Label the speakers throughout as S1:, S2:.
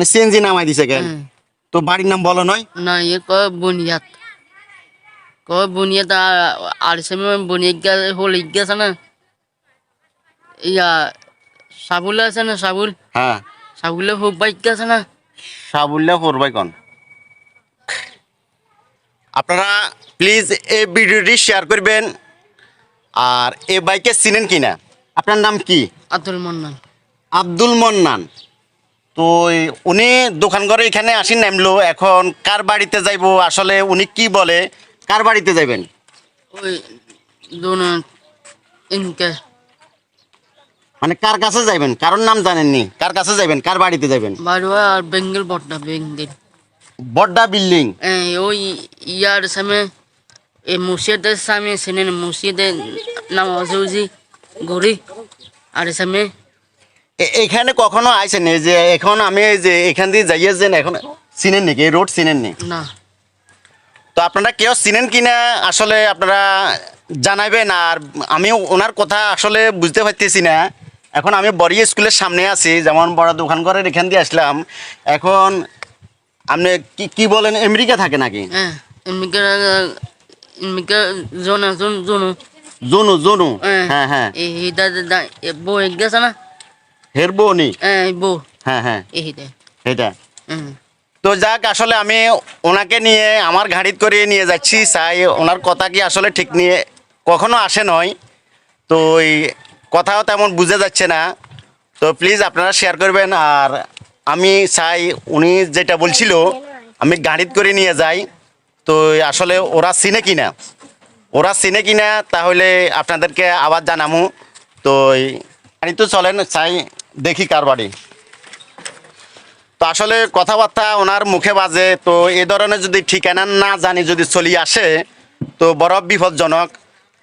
S1: মানে সিএনজি নামাই দিছে
S2: গেল
S1: তো বাড়ির নাম বলো নয়?
S2: না এ কয় বুনিয়াত ক বুনিয়াত আর সময় বুনিয়াত হল গেছে না? ইয়া সাবুল আছে না সাবুল?
S1: হ্যাঁ।
S2: সাবুলে হোক বাইক গেছে না?
S1: সাবুল্লা করবাই কন? আপনারা প্লিজ এই ভিডিওটি শেয়ার করবেন। আর এ বাইকে চিনেন কিনা? আপনার নাম কি?
S2: আব্দুল মন্নান।
S1: আব্দুল মন্নান। তো উনি দোকান ঘরে এখানে আসি নামলো এখন কার বাড়িতে যাইবো? আসলে উনি কি বলে? কার বাড়িতে যাবেন
S2: ওই ইনকে
S1: মানে কার কাছে যাইবেন? কারোর নাম জানেননি। কার কাছে যাবেন কার বাড়িতে যাবেন
S2: বাড়ুয়া আর বেঙ্গল বটনা বেঙ্গল।
S1: বড্ডা বিল্ডিং?
S2: ওই ইয়ার সামনে এই মসজিদের সামনে সিনেন মসজিদের নামাজ উজি গড়ি। আর সামনে
S1: এখানে কখনো আইসেন এই যে এখন আমি এই যে এখান দিয়ে যাইয়েছেন এখন চিনেন নাকি? এই রোড চিনেন নি?
S2: না।
S1: তো আপনারা কেউ চিনেন কিনা আসলে আপনারা জানাবেন আর আমি ওনার কথা আসলে বুঝতে পারতেছি না। এখন আমি বড়ি স্কুলের সামনে আছি যেমন বড় দোকান ঘরের এখান দিয়ে আসলাম। এখন আপনি কি কি বলেন আমেরিকা থাকে নাকি?
S2: হ্যাঁ জন জন জন।
S1: হ্যাঁ হ্যাঁ
S2: এই বউ গেছে না?
S1: হের
S2: হ্যাঁ বউ।
S1: হ্যাঁ হ্যাঁ। এটা তো যাক আসলে আমি ওনাকে নিয়ে আমার গাড়িত করে নিয়ে যাচ্ছি চাই ওনার কথা কি আসলে ঠিক নিয়ে কখনো আসে নয়। তো ওই কথাও তেমন বুঝে যাচ্ছে না। তো প্লিজ আপনারা শেয়ার করবেন আর আমি চাই উনি যেটা বলছিল আমি গাড়িত করে নিয়ে যাই। তো আসলে ওরা চিনে কিনা? ওরা চিনে কিনা তাহলে আপনাদেরকে আবার জানামু। তো গাড়ি তো চলেন চাই দেখি কার বাড়ি। তো আসলে কথাবার্তা ওনার মুখে বাজে, তো এ ধরনের যদি ঠিকানা না জানি যদি চলি আসে, তো বড় বিপজ্জনক।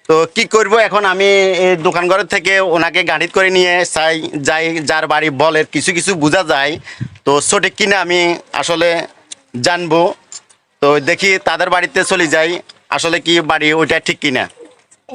S1: তো কি করব এখন আমি এই দোকান ঘরের থেকে ওনাকে গাড়িত করে নিয়ে চাই, যাই, যার বাড়ি বলে কিছু কিছু বোঝা যায়। তো সঠিক কিনা আমি আসলে জানব। তো দেখি তাদের বাড়িতে চলে যাই, আসলে কি বাড়ি ওইটা ঠিক কিনা এ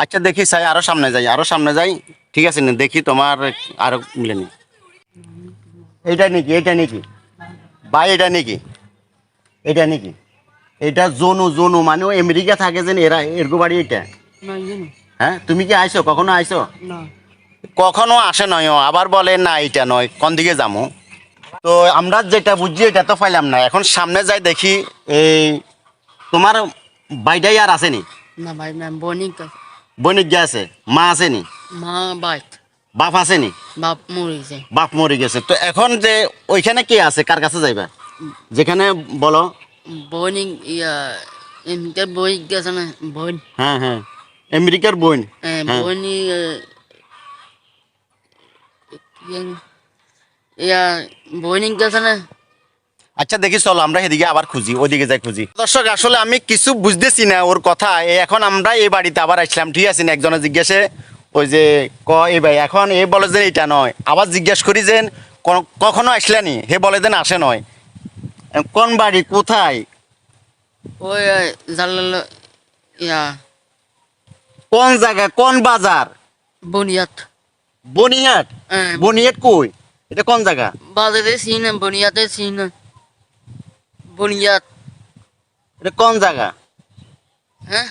S1: আচ্ছা দেখি চাই আরও সামনে যাই আরও সামনে যাই। ঠিক আছে না দেখি তোমার আরও মিলেনি এইটা নাকি এইটা নাকি। ভাই এটা নাকি। এটা নাকি। এটা জোনু জোনু মানে আমেরিকা থাকে যে এরা এরকো বাড়ি এটা
S2: না জানো
S1: হ্যাঁ তুমি কি আইছো? কখনো আইছো?
S2: না।
S1: কখনো আসে নয় আবার বলে না এটা নয় কোন দিকে যাব তো আমরা যেটা বুঝছি এটা তো পাইলাম না। এখন সামনে যাই দেখি এই তোমার বাইটাই আর আসেনি
S2: না? ভাই না বনিক
S1: বৈনিক আছে মা আসেনি
S2: মা বাইক
S1: বাপ আসেনি
S2: বাপ মরিছে
S1: বাপ মরে গেছে। তো এখন যে ওইখানে কে আছে কার কাছে যাইবা? যেখানে বলো।
S2: বনিক ইয়া এমকে বই গেছে না? বোন
S1: হ্যাঁ হ্যাঁ। আমেরিকার বোন।
S2: বনি ইয়া বনিক গেছে না?
S1: আচ্ছা দেখি চলো আমরা সেদিকে আবার খুঁজি ওইদিকে যাই খুঁজি। দর্শক আসলে আমি কিছু বুঝতেছি না ওর কথা। এখন আমরা এই বাড়িতে আবার আসলাম ঠিক আছে? না একজনে জিজ্ঞাসে ওই যে ক এই ভাই এখন এ বলে যে এটা নয়। আবার জিজ্ঞেস করি যে কখনো আসলেনি হে বলে দেন আসে নয়। কোন বাড়ি কোথায়?
S2: ওই জালাল ইয়া।
S1: কোন জায়গা কোন বাজার?
S2: বনিয়াত
S1: বনিয়াট
S2: হ্যাঁ।
S1: বনিয়াট কই? এটা কোন জায়গা?
S2: বাজারে সিন বনিয়াতে সিন। বুনিয়াদ।
S1: এটা কোন জায়গা?
S2: হ্যাঁ?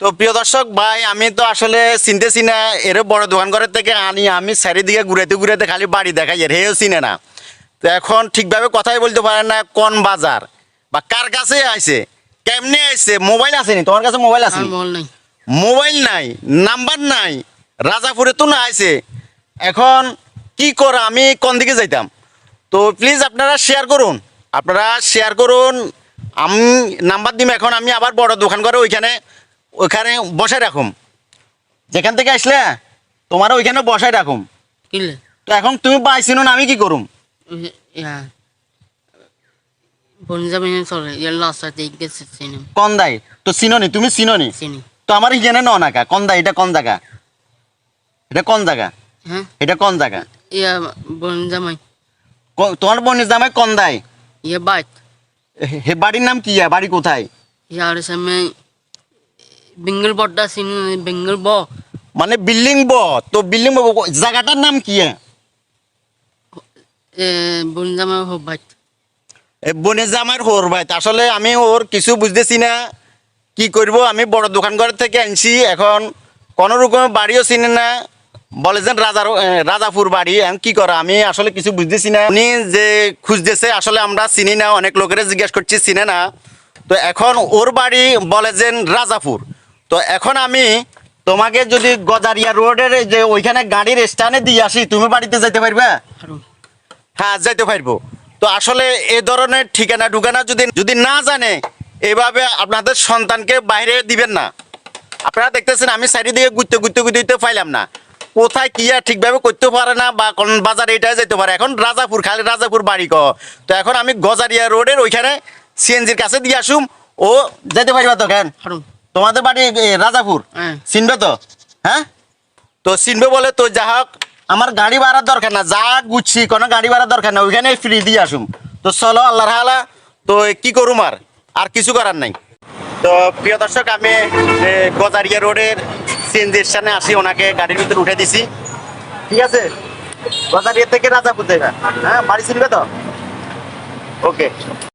S1: তো প্রিয় দর্শক ভাই আমি তো আসলে চিনতেছি না এর বড় দোকান ঘরের থেকে আনি আমি চারিদিকে ঘুরাইতে ঘুরাইতে খালি বাড়ি দেখাই এর হেও চিনে না। তো এখন ঠিকভাবে কথাই বলতে পারে না কোন বাজার বা কার কাছে আইছে কেমনে আইছে মোবাইল আসেনি? তোমার কাছে মোবাইল আছে মোবাইল নাই। নাম্বার নাই রাজাপুরে তো না আইছে। এখন কি কর আমি কোন দিকে যাইতাম? তো প্লিজ আপনারা শেয়ার করুন। আপনারা শেয়ার করুন। আমি নাম্বার দিম এখন আমি আবার বড় দোকান করে ওইখানে ওইখানে বসায় রাখুম। যেখান থেকে আসলে তোমার ওইখানে বসায় রাখুম। তো এখন তুমি পাইছিনো না আমি কি করুম? কন্দাই তো চিননি তুমি চিননি?
S2: চিনি।
S1: তো আমার ইজেনে ন নাকা কন্দা এটা কোন জায়গা? এটা কোন জায়গা?
S2: হ্যাঁ?
S1: এটা কোন জায়গা? তোমার বোনের জামাই কন্দাই?
S2: ইয়া বাইক
S1: হে- বাড়ির নাম কি বাড়ি কোথায়?
S2: ইয়ার সামনে বেঙ্গল বড়টা চিনি বেঙ্গল ব।
S1: মানে বিল্ডিং ব? তো বিল্ডিং ব জায়গাটার নাম কি
S2: বনজামাই হো বাইক
S1: এ বোনের জামাইয়ের হোর ভাই আসলে আমি ওর কিছু বুঝতেছি না। কি করব? আমি বড় দোকান ঘর থেকে আনছি। এখন কোনো রকম বাড়িও চিনি না। বলে যে রাজার রাজাপুর বাড়ি কি করা? আমি আসলে কিছু বুঝতেছি না। উনি যে খুঁজতেছে আসলে আমরা চিনি না অনেক লোকের জিজ্ঞেস করছি চিনে না। তো এখন ওর বাড়ি বলে যে রাজাপুর। তো এখন আমি তোমাকে যদি গজারিয়া রোডের যে ওইখানে গাড়ির স্ট্যান্ডে দিয়ে আসি তুমি বাড়িতে যেতে পারবে? হ্যাঁ যাইতে পারব। তো আসলে এ ধরনের ঠিকানা ঢুকানা যদি যদি না জানে এভাবে আপনাদের সন্তানকে বাইরে দিবেন না। আপনারা দেখতেছেন আমি চারিদিকে ঘুরতে ঘুরতে ঘুরতে পাইলাম না। কোথায় কি আর ঠিকভাবে করতে পারে না বা কোন বাজারে এটা যেতে পারে। এখন রাজাপুর খালি রাজাপুর বাড়ি ক তো এখন আমি গজারিয়া রোডের ওইখানে সিএনজির কাছে দিয়ে আসুম। ও যেতে পারবা তো কেন? তোমাদের বাড়ি রাজাপুর?
S2: হ্যাঁ।
S1: চিনবে তো? হ্যাঁ? তো চিনবে বলে তো যা হোক আমার গাড়ি ভাড়ার দরকার না যা গুচ্ছি কোনো গাড়ি ভাড়ার দরকার না ওইখানে ফ্রি দিয়ে আসুম। তো চলো আল্লাহ হালা তো কি করুম আর? আর কিছু করার নাই। তো প্রিয় দর্শক আমি গজারিয়া রোডের সিএনজির সামনে আসি, ওনাকে গাড়ির ভিতরে উঠে দিছি। ঠিক আছে? বাজার থেকে রাজাপুর দেবে হ্যাঁ বাড়ি চিনবে তো? ওকে